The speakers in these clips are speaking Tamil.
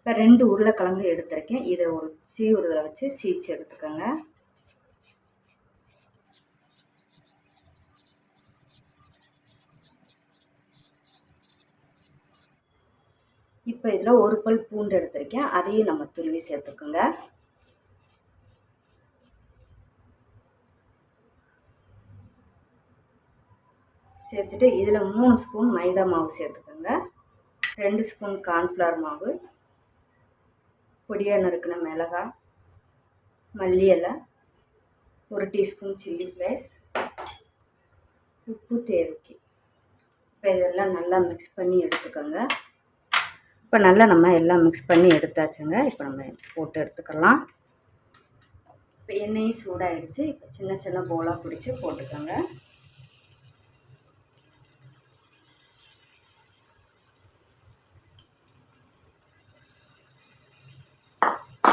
இப்போ ரெண்டு உருளைக்கிழங்கு எடுத்திருக்கேன். இதை ஒரு சீவுறதில் வச்சு சீச்சு எடுத்துக்கோங்க. இப்போ இதில் ஒரு பல் பூண்டு எடுத்திருக்கேன். அதையும் நம்ம துருவி சேர்த்துக்கோங்க. சேர்த்துட்டு இதில் மூணு ஸ்பூன் மைதா மாவு சேர்த்துக்கோங்க. ரெண்டு ஸ்பூன் கார்ன்ஃப்ளவர் மாவு. பொடியாக நறுக்கின மிளகாய் மல்லி இலை ஒரு டீஸ்பூன் சில்லி ஃப்ளேஸ் உப்பு தேவைக்கு. இப்போ இதெல்லாம் நல்லா மிக்ஸ் பண்ணி எடுத்துக்கோங்க. இப்போ நல்லா நம்ம எல்லாம் மிக்ஸ் பண்ணி எடுத்தாச்சுங்க. இப்போ நம்ம போட்டு எடுத்துக்கலாம். இப்போ எண்ணெயும் சூடாகிடுச்சு இப்போ சின்ன சின்ன போலாக பிடிச்சி போட்டுக்கோங்க.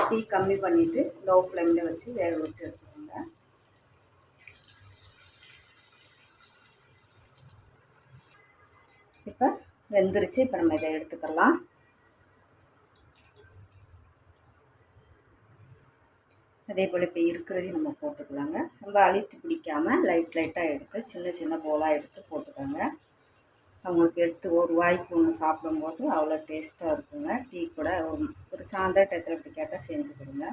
தீ கம்மி பண்ணிவிட்டு லோ ஃப்ளேமில் வச்சு வேக விட்டு எடுத்துக்கோங்க. இப்போ வெந்துருச்சு இப்போ நம்ம இதை எடுத்துக்கலாம். அதே போல் இப்போ இருக்கிறதையும் நம்ம போட்டுக்கலாங்க. ரொம்ப அழித்து பிடிக்காமல் லைட் லைட்டாக எடுத்து சின்ன சின்ன போலாக எடுத்து போட்டுக்கோங்க. அவங்களுக்கு எடுத்து ஒரு வாய்க்கு ஒன்று சாப்பிடும்போது அவ்வளோ டேஸ்ட்டாக இருக்குங்க. டீ கூட சாயந்தர டயத்தில் இப்படி கேட்டால் செஞ்சு கொடுங்க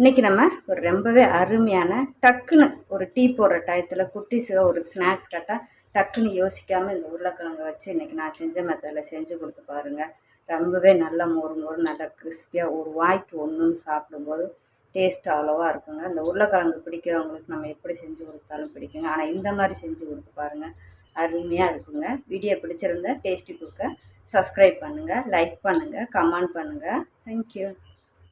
இன்றைக்கி நம்ம ஒரு ரொம்பவே அருமையான டக்குன்னு ஒரு டீ போடுற டயத்தில் குட்டிஸுக ஒரு ஸ்நாக்ஸ் கட்டால் டக்குன்னு யோசிக்காமல் இந்த உருளைக்கிழங்கு வச்சு இன்றைக்கி நான் செஞ்ச மெத்தடில் செஞ்சு கொடுத்து பாருங்கள் ரொம்பவே நல்லா மொறு மொறு நல்லா கிறிஸ்பியாக ஒரு வாய்க்கு ஒன்றுன்னு சாப்பிடும்போது டேஸ்ட் அவ்வளோவா இருக்குங்க. இந்த உருளைக்கிழங்கு பிடிக்கிறவங்களுக்கு நம்ம எப்படி செஞ்சு கொடுத்தாலும் பிடிக்குங்க. ஆனால் இந்த மாதிரி செஞ்சு கொடுத்து பாருங்கள் அருமையாக இருக்குங்க. வீடியோ பிடிச்சிருந்தா டேஸ்டி குக்கை சப்ஸ்கிரைப் பண்ணுங்கள் லைக் பண்ணுங்கள் கமெண்ட் பண்ணுங்கள் தேங்க்யூ